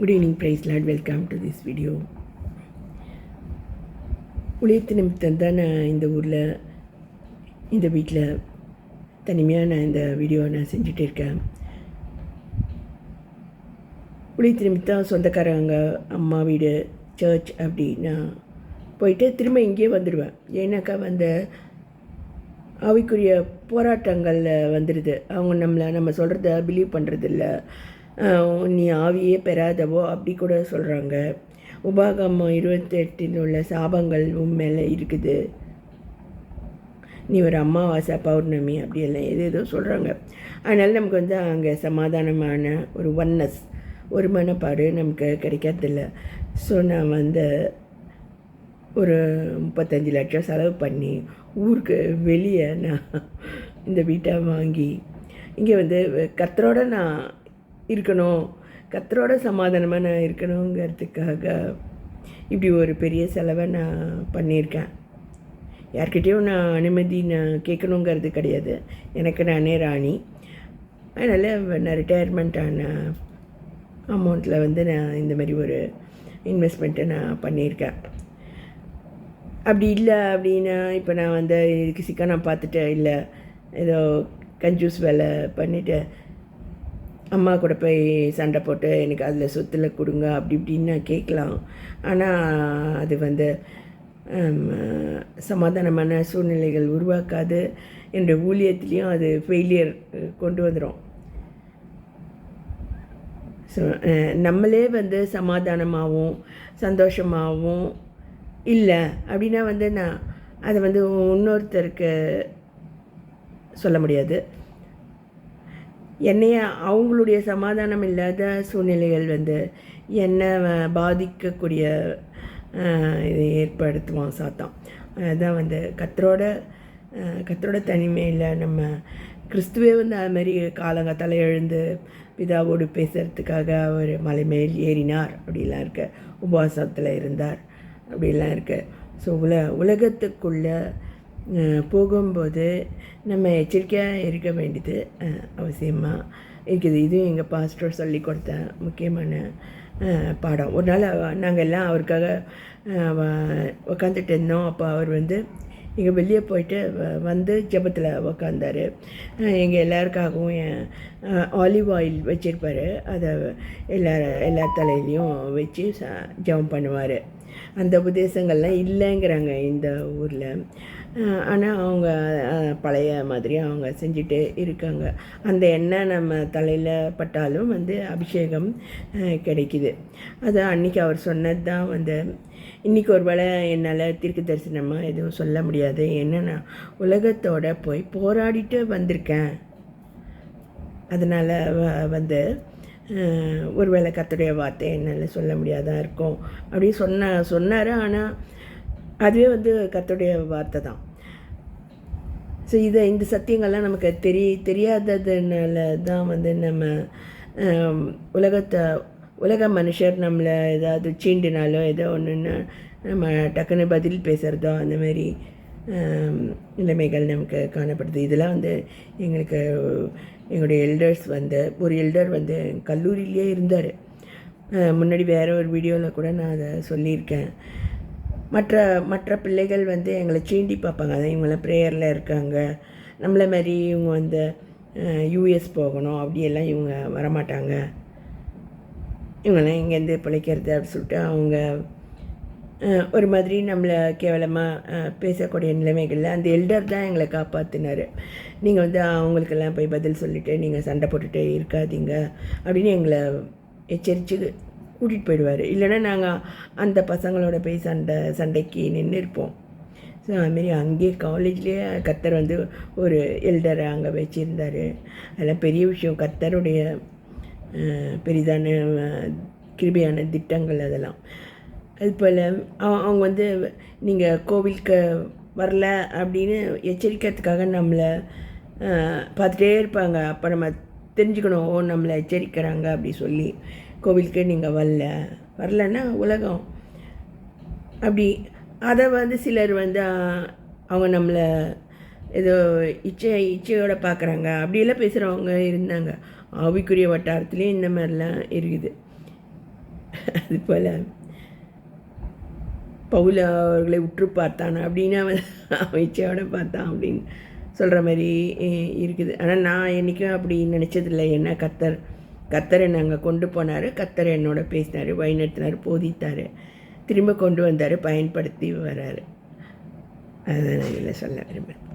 Good evening praise lord welcome to this video உழைத்து நிமித்தம் தான் நான் இந்த ஊரில் இந்த வீட்டில் தனிமையாக நான் இந்த வீடியோ நான் செஞ்சுட்டு இருக்கேன். உழைத்து நிமித்தம் சொந்தக்காரங்க அம்மா வீடு சர்ச் அப்படி நான் போயிட்டு திரும்ப இங்கேயே வந்துடுவேன். ஏன்னாக்கா வந்த அவைக்குரிய போராட்டங்களில் வந்துடுது அவங்க நம்மளை நம்ம சொல்கிறத பிலீவ் பண்ணுறதில்ல நீ ஆவியே பெறாதவோ அப்படி கூட சொல்கிறாங்க உபாகமம் இருபத்தெட்டில் உள்ள சாபங்கள் உன் மேலே இருக்குது. நீ ஒரு அமாவாசை பௌர்ணமி அப்படியெல்லாம் எது ஏதோ சொல்கிறாங்க அதனால் நமக்கு வந்து அங்கே சமாதானமான ஒரு ஒன்னஸ் ஒரு மனப்பாடு நமக்கு கிடைக்கிறதில்ல. ஸோ நான் வந்து ஒரு முப்பத்தஞ்சு லட்சம் செலவு பண்ணி ஊருக்கு வெளியே நான் இந்த வீட்டை வாங்கி இங்கே வந்து கத்தரோட நான் இருக்கணும். கத்தரோட சமாதானமாக நான் இருக்கணுங்கிறதுக்காக இப்படி ஒரு பெரிய செலவை நான் பண்ணியிருக்கேன். யார்கிட்டேயும் நான் அனுமதி நான் கேட்கணுங்கிறது கிடையாது. எனக்கு நானே ராணி. அதனால் நான் ரிட்டையர்மெண்ட் ஆன அமௌண்ட்டில் வந்து நான் இந்த மாதிரி ஒரு இன்வெஸ்ட்மெண்ட்டை நான் பண்ணியிருக்கேன். அப்படி இல்லை அப்படின்னா இப்போ நான் வந்து இதுக்கு சிக்கா நான் பார்த்துட்டேன் இல்லை ஏதோ கஞ்சூஸ் வேலை பண்ணிவிட்டு அம்மா கூட போய் சண்டை போட்டு எனக்கு அதில் சொத்தில் கொடுங்க அப்படி இப்படின்னு நான் கேட்கலாம். ஆனால் அது வந்து சமாதானமான சூழ்நிலைகள் உருவாக்காது என்ற ஊழியத்துலேயும் அது ஃபெயிலியர் கொண்டு வந்துடும் ஸோ நம்மளே வந்து சமாதானமாகவும் சந்தோஷமாகவும் இல்லை அப்படின்னா வந்து நான் அதை வந்து இன்னொருத்தருக்கு சொல்ல முடியாது. என்னைய அவங்களுடைய சமாதானம் இல்லாத சூழ்நிலைகள் வந்து என்னை பாதிக்கக்கூடிய இதை ஏற்படுத்துவான் சாத்தான். அதுதான் வந்து கத்தரோட கத்தரோட தனிமையில் நம்ம கிறிஸ்துவே வந்து அது மாதிரி காலங்காத்தால் எழுந்து பிதாவோடு பேசுகிறதுக்காக அவர் மலை மேல் ஏறினார். அப்படிலாம் இருக்க. உபவாசத்தில் இருந்தார். அப்படிலாம் இருக்கு. ஸோ உல உலகத்துக்குள்ளே போகும்போது நம்ம எச்சரிக்கையாக இருக்க வேண்டியது அவசியமாக இருக்குது. இதுவும் எங்கள் பாஸ்டர் சொல்லி கொடுத்த முக்கியமான பாடம். ஒரு நாள் நாங்கள் எல்லாம் அவருக்காக உக்காந்துட்டு இருந்தோம். அப்போ அவர் வந்து இங்கே வெளியே போயிட்டு வந்து ஜபத்தில் உக்காந்தார். எங்கள் எல்லாருக்காகவும் ஆலிவ் ஆயில் வச்சுருப்பார். அதை எல்லா எல்லா தலையிலையும் வச்சு ஜபம் பண்ணுவார். அந்த உபதேசங்கள்லாம் இல்லைங்கிறாங்க இந்த ஊரில். ஆனால் அவங்க பழைய மாதிரி அவங்க செஞ்சுட்டே இருக்காங்க. அந்த எண்ணெய் நம்ம தலையில் பட்டாலும் வந்து அபிஷேகம் கிடைக்குது. அது அன்றைக்கி அவர் சொன்னது தான் வந்து இன்றைக்கி ஒரு வேளை என்னால் தீர்க்க தரிசனமாக எதுவும் சொல்ல முடியாது. என்னென்னா உலகத்தோட போய் போராடிட்டு வந்திருக்கேன். அதனால் வந்து ஒரு வேளை கத்துடைய வார்த்தை என்னால் சொல்ல முடியாதான் இருக்கும். அப்படின்னு சொன்ன சொன்னார் ஆனால் அதுவே வந்து கத்துடைய வார்த்தை தான். ஸோ இதை இந்த சத்தியங்கள்லாம் நமக்கு தெரிய தெரியாததுனால தான் வந்து நம்ம உலகத்தை உலக மனுஷர் நம்மளை ஏதாவது சீண்டினாலோ ஏதோ ஒன்றுன்னா நம்ம டக்குன்னு பதில் பேசுகிறதோ அந்த மாதிரி நிலைமைகள் நமக்கு காணப்படுது. இதெல்லாம் வந்து எங்களுக்கு எங்களுடைய எல்டர்ஸ் வந்து ஒரு எல்டர் வந்து கல்லூரியிலே இருந்தார். முன்னாடி வேறு ஒரு வீடியோவில் கூட நான் அதை சொல்லியிருக்கேன். மற்ற மற்ற பிள்ளைகள் வந்து எங்களை சீண்டி பார்ப்பாங்க. அதான் இவங்களாம் ப்ரேயரில் இருக்காங்க. நம்மளை மாதிரி இவங்க வந்து யூஎஸ் போகணும். அப்படியெல்லாம் இவங்க வரமாட்டாங்க. இவங்களாம் இங்கேருந்து பிழைக்கிறது அப்படின்னு சொல்லிட்டு அவங்க ஒரு மாதிரி நம்மளை கேவலமாக பேசக்கூடிய நிலைமைகளில் அந்த எல்டர் தான் எங்களை காப்பாற்றினார் நீங்கள் வந்து அவங்களுக்கெல்லாம் போய் பதில் சொல்லிவிட்டு நீங்கள் சண்டை போட்டுகிட்டே இருக்காதீங்க அப்படின்னு எங்களை எச்சரித்து கூட்டிகிட்டு போயிடுவார். இல்லைன்னா நாங்கள் அந்த பசங்களோட போய் சண்டை சண்டைக்கு நின்று இருப்போம். ஸோ அதுமாரி அங்கேயே காலேஜ்லேயே கத்தர் வந்து ஒரு எல்டரை அங்கே வச்சுருந்தார். அதெல்லாம் பெரிய விஷயம். கத்தருடைய பெரிதான கிருபியான திட்டங்கள் அதெல்லாம். அது போல் அவங்க வந்து நீங்கள் கோவிலுக்கு வரல அப்படின்னு எச்சரிக்கிறதுக்காக நம்மளை பார்த்துட்டே இருப்பாங்க. அப்போ நம்ம தெரிஞ்சுக்கணும் ஓ நம்மளை எச்சரிக்கிறாங்க அப்படி சொல்லி. கோவிலுக்கு நீங்கள் வரல. வரலன்னா உலகம். அப்படி அதை வந்து சிலர் வந்து அவங்க நம்மளை ஏதோ இச்சை இச்சையோடு பார்க்குறாங்க அப்படியெல்லாம் பேசுகிறவங்க இருந்தாங்க. ஆவிக்குரிய வட்டாரத்துலேயும் இந்த மாதிரிலாம் இருக்குது. அது போல். பவுல அவர்களை உற்று பார்த்தான். அப்படின்னு அவன் அமைச்சையோட பார்த்தான் அப்படின்னு சொல்கிற மாதிரி இருக்குது. ஆனால் நான் என்றைக்கும் அப்படி நினச்சதில்லை. என்ன கத்தர் கத்தரை நாங்கள் கொண்டு போனார். கத்தர் என்னோட பேசினார். வழிநடத்தினார் போதித்தார். திரும்ப கொண்டு வந்தார். பயன்படுத்தி வர்றாரு அதுதான் நான் இதில் சொல்ல விரும்புகிறேன்